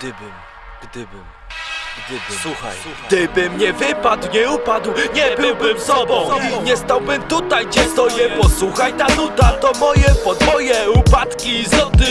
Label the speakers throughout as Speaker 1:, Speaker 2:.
Speaker 1: Gdybym, gdybym, gdybym.
Speaker 2: Słuchaj,
Speaker 1: Gdybym nie wypadł, nie upadł, nie byłbym sobą. Nie stałbym tutaj, gdzie stoję. Posłuchaj, ta nuta to moje podwoje Upadki i zloty.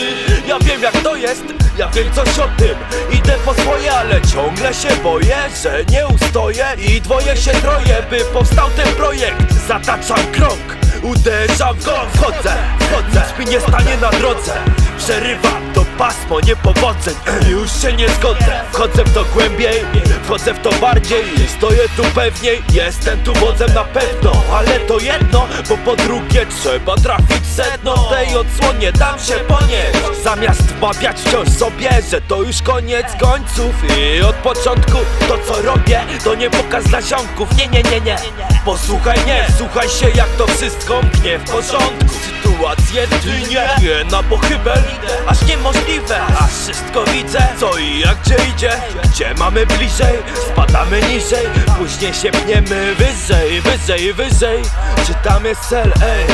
Speaker 1: Ja wiem jak to jest, ja wiem coś o tym. Idę po swoje, ale ciągle się boję Że nie ustoję. I dwoje się troje By powstał ten projekt. Zataczam krąg, uderzam w go Wchodzę, wchodzę, nic mi nie stanie na drodze. Przerywam to pasmo niepowodzeń. Już się nie zgodzę. Wchodzę w to głębiej, wchodzę w to bardziej. Stoję tu pewniej, jestem tu wodzem na pewno. Ale to jedno, bo po drugie trzeba trafić sedno. Tej odsłonie dam się ponieść. Zamiast wmawiać wciąż sobie, że to już koniec końców. I od początku to co robię, to nie pokaz dla ziomków. Nie, nie, nie, nie Posłuchaj, nie, słuchaj się jak to wszystko mknie w porządku. Sytuacje tlinie, nie na pochybel Aż niemożliwe, aż wszystko widzę. Co i jak gdzie idzie, gdzie mamy bliżej. Spadamy niżej, później się pniemy wyżej, wyżej, wyżej. Czy tam jest cel, ej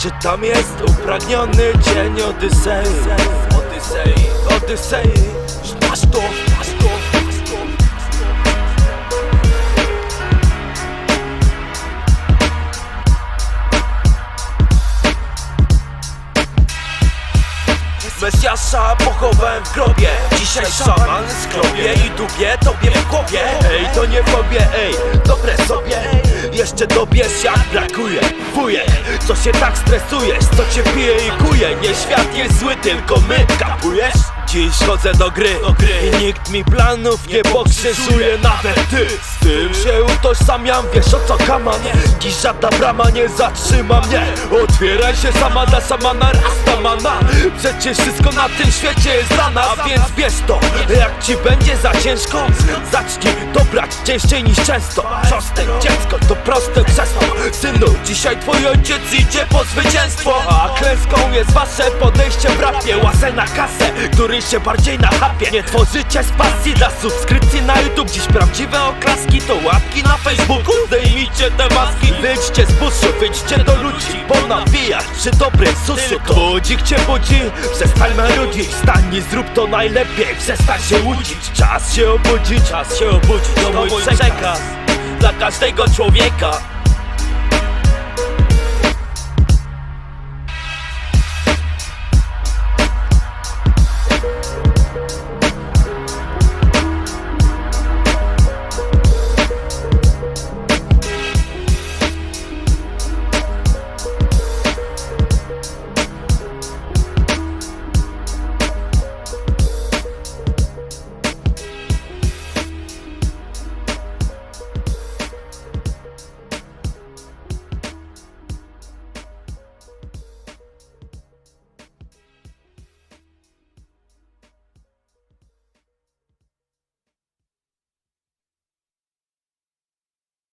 Speaker 1: Czy tam jest upragniony dzień Odysei? Odysei, Odysei Masz to, Mesjasza pochowałem w grobie. Dzisiaj szaman skrobie i dubie tobie w głowie. Ej, to nie fobie, ej, dobre sobie. Jeszcze dobierz jak brakuje Wujek, co się tak stresujesz, co cię pije i kuje? Nie świat jest zły, tylko my, kapujesz? Dziś chodzę do gry, i nikt mi planów nie pokrzyżuje Nawet ty. Z tym się utożsamiam, wiesz o co kaman Dziś żadna brama nie zatrzyma mnie. Otwieraj się sama na sama narasta mana. Przecież wszystko na tym świecie jest dla nas. Więc bierz to, jak ci będzie za ciężko Zacznij to brać częściej niż często. Proste dziecko to proste przez to Synu, dzisiaj twój ojciec idzie po zwycięstwo. A klęską jest wasze podejście w rapie Łasę na kasę, który się bardziej nachapie Nie tworzycie z pasji dla subskrypcji na YouTube. Dziś prawdziwe oklaski to łapki na Facebooku. Zdejmijcie te maski, wyjdźcie z buszu, wyjdźcie do ludzi Bo nawijać przy dobrym susu to budzik cię budzi. Przestań marudzić, stań i zrób to najlepiej. Przestań się łudzić, czas się obudzić Czas się obudzić, to mój przekaz. Dla każdego człowieka